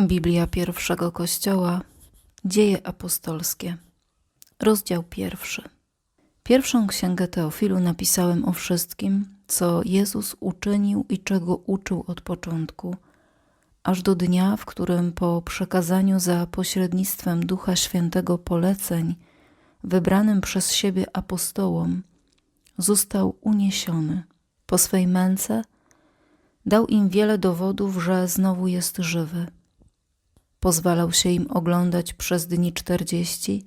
Biblia pierwszego Kościoła, Dzieje apostolskie, rozdział pierwszy. Pierwszą księgę Teofilu napisałem o wszystkim, co Jezus uczynił i czego uczył od początku, aż do dnia, w którym po przekazaniu za pośrednictwem Ducha Świętego poleceń wybranym przez siebie apostołom został uniesiony. Po swej męce dał im wiele dowodów, że znowu jest żywy pozwalał się im oglądać przez dni czterdzieści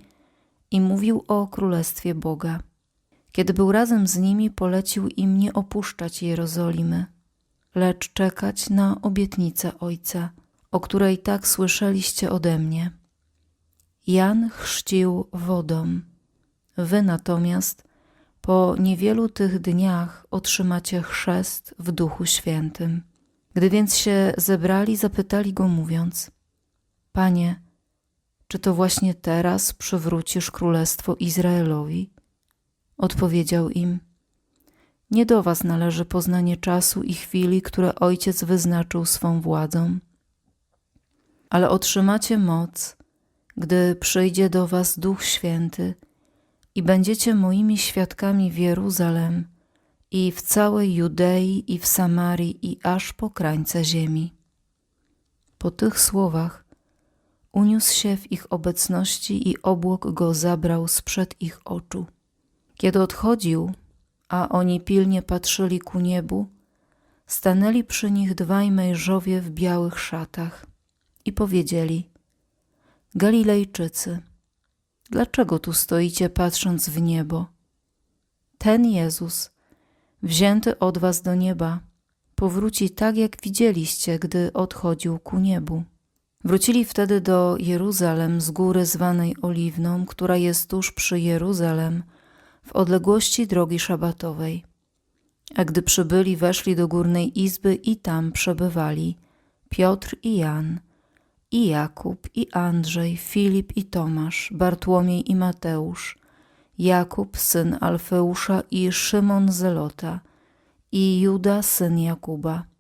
i mówił o Królestwie Boga. Kiedy był razem z nimi, polecił im nie opuszczać Jerozolimy, lecz czekać na obietnicę Ojca, o której tak słyszeliście ode mnie. Jan chrzcił wodą, wy natomiast po niewielu tych dniach otrzymacie chrzest w Duchu Świętym. Gdy więc się zebrali, zapytali go mówiąc – Panie, czy to właśnie teraz przywrócisz królestwo Izraelowi? Odpowiedział im: Nie do was należy poznanie czasu i chwili, które Ojciec wyznaczył swą władzą, ale otrzymacie moc, gdy przyjdzie do was Duch Święty i będziecie moimi świadkami w Jeruzalem i w całej Judei i w Samarii i aż po krańce ziemi. Po tych słowach uniósł się w ich obecności i obłok go zabrał sprzed ich oczu. Kiedy odchodził, a oni pilnie patrzyli ku niebu, stanęli przy nich dwaj mężowie w białych szatach i powiedzieli: Galilejczycy, dlaczego tu stoicie patrząc w niebo? Ten Jezus, wzięty od was do nieba, powróci tak, jak widzieliście, gdy odchodził ku niebu. Wrócili wtedy do Jeruzalem z góry zwanej Oliwną, która jest tuż przy Jeruzalem, w odległości drogi szabatowej. A gdy przybyli, weszli do górnej izby i tam przebywali Piotr i Jan, i Jakub, i Andrzej, Filip i Tomasz, Bartłomiej i Mateusz, Jakub, syn Alfeusza i Szymon Zelota, i Juda, syn Jakuba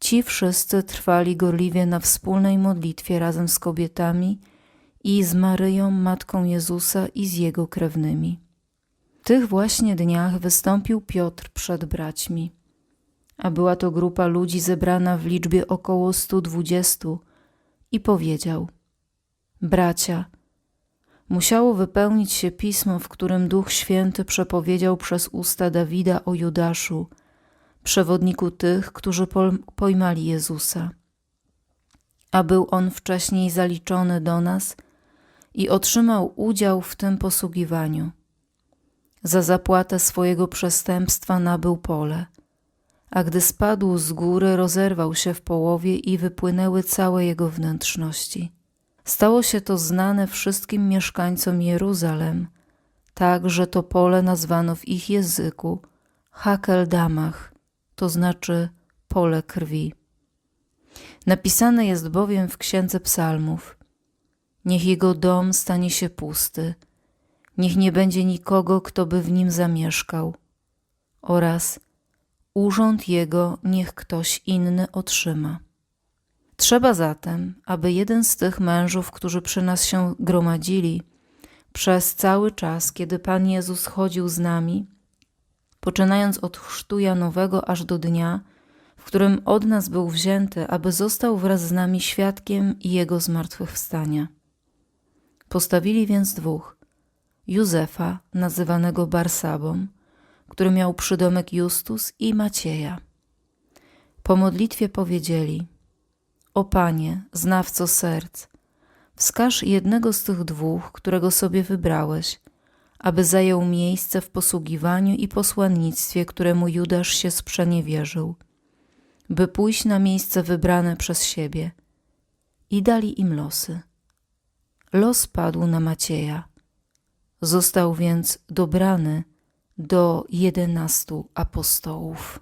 Ci wszyscy trwali gorliwie na wspólnej modlitwie razem z kobietami i z Maryją, matką Jezusa i z jego krewnymi. W tych właśnie dniach wystąpił Piotr przed braćmi, a była to grupa ludzi zebrana w liczbie około stu dwudziestu i powiedział: Bracia, musiało wypełnić się pismo, w którym Duch Święty przepowiedział przez usta Dawida o Judaszu przewodniku tych, którzy pojmali Jezusa. A był on wcześniej zaliczony do nas i otrzymał udział w tym posługiwaniu. Za zapłatę swojego przestępstwa nabył pole, a gdy spadł z góry, rozerwał się w połowie i wypłynęły całe jego wnętrzności. Stało się to znane wszystkim mieszkańcom Jeruzalem, tak, że to pole nazwano w ich języku Hakeldamach, to znaczy pole krwi. Napisane jest bowiem w Księdze Psalmów: Niech jego dom stanie się pusty, niech nie będzie nikogo, kto by w nim zamieszkał, oraz urząd jego niech ktoś inny otrzyma. Trzeba zatem, aby jeden z tych mężów, którzy przy nas się gromadzili, przez cały czas, kiedy Pan Jezus chodził z nami, poczynając od chrztu Janowego aż do dnia, w którym od nas był wzięty, aby został wraz z nami świadkiem Jego zmartwychwstania. Postawili więc dwóch, Józefa, nazywanego Barsabą, który miał przydomek Justus i Macieja. Po modlitwie powiedzieli, o Panie, znawco serc, wskaż jednego z tych dwóch, którego sobie wybrałeś, aby zajął miejsce w posługiwaniu i posłannictwie, któremu Judasz się sprzeniewierzył, by pójść na miejsce wybrane przez siebie. I dali im losy. Los padł na Macieja. Został więc dobrany do jedenastu apostołów.